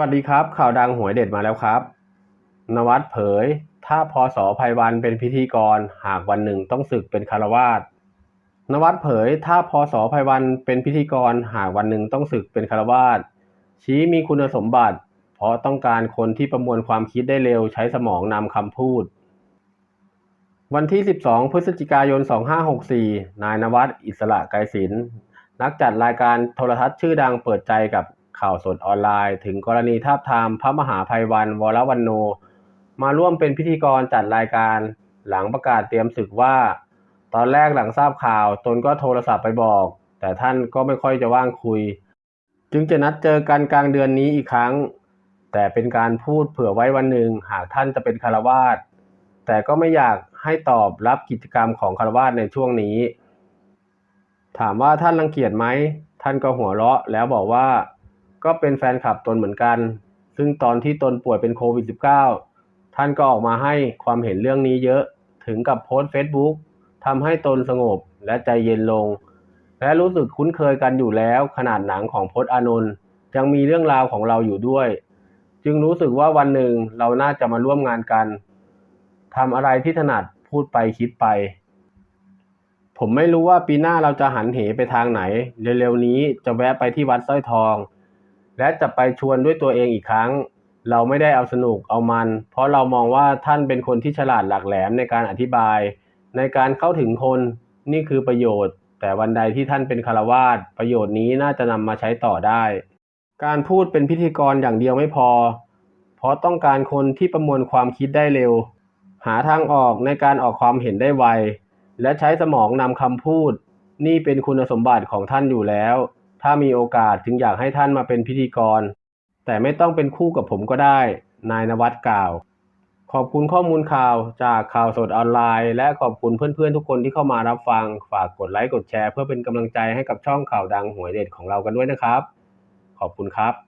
วัสดีครับ ข่าวดังหวยเด็ดมาแล้วครับ นวัดเผย ถ้าพอสอภัยวันเป็นพิธีกร หากวันหนึ่งต้องศึกเป็นคารวาสนวัดเผย ถ้าพอสอภัยวันเป็นพิธีกร หากวันหนึ่งต้องศึกเป็นคารวาสชี้มีคุณสมบัติ เพราะต้องการคนที่ประมวลความคิดได้เร็วใช้สมองนำคำพูด วันที่ 12 พฤศจิกายน 2564 นายนวัดอิสระไกรศิลป์นักจัดรายการโทรทัศน์ชื่อดังเปิดใจกับ ข่าวสดออนไลน์ ถึงกรณีทาบทามพระมหาภัยวันวรวันโน มาร่วมเป็นพิธีกรจัดรายการหลังประกาศเตรียมศึกว่า ตอนแรกหลังทราบข่าวตนก็โทรศัพท์ไปบอก แต่ท่านก็ไม่ค่อยจะว่างคุย จึงจะนัดเจอกันกลางเดือนนี้อีกครั้ง แต่เป็นการพูดเผื่อไว้วันหนึ่งหากท่านจะเป็นคารวาสแต่ก็ไม่อยากให้ตอบรับกิจกรรมของคารวาสในช่วงนี้ ถามว่าท่านรังเกียจไหม ท่านก็หัวเราะแล้วบอกว่า ก็เป็นแฟนคลับตนเหมือนกัน ซึ่งตอนที่ตนป่วยเป็นโควิด -19 ท่านก็ออกมาให้ความเห็นเรื่องนี้เยอะ ถึงกับโพสต์เฟซบุ๊กทำให้ตนสงบและใจเย็นลง และรู้สึกคุ้นเคยกันอยู่แล้วขนาดหนังของพจน์อานนท์ยังมีเรื่องราวของเราอยู่ด้วย จึงรู้สึกว่าวันหนึ่งเราน่าจะมาร่วมงานกันทำอะไรที่ถนัดพูดไปคิดไป ผมไม่รู้ว่าปีหน้าเราจะหันเหไปทางไหน เร็วๆนี้จะแวะไปที่วัดสร้อยทอง และจะไปชวนด้วยตัวเองอีกครั้ง เราไม่ได้เอาสนุกเอามัน เพราะเรามองว่าท่านเป็นคนที่ฉลาดหลักแหลมในการอธิบาย ในการเข้าถึงคนนี่คือประโยชน์ แต่วันใดที่ท่านเป็นคารวาสประโยชน์นี้น่าจะนำมาใช้ต่อได้ การพูดเป็นพิธีกรอย่างเดียวไม่พอ เพราะต้องการคนที่ประมวลความคิดได้เร็ว หาทางออกในการออกความเห็นได้ไว และใช้สมองนำคำพูด นี่เป็นคุณสมบัติของท่านอยู่แล้ว ถ้ามีโอกาสถึงอยากให้ท่านมาเป็นพิธีกร แต่ไม่ต้องเป็นคู่กับผมก็ได้ นายนวัดกล่าว ขอบคุณข้อมูลข่าวจากข่าวสดออนไลน์ และขอบคุณเพื่อนๆทุกคนที่เข้ามารับฟัง ฝากกดไลค์กดแชร์ เพื่อเป็นกำลังใจให้กับช่องข่าวดังหวยเด็ดของเรากันด้วยนะครับ ขอบคุณครับ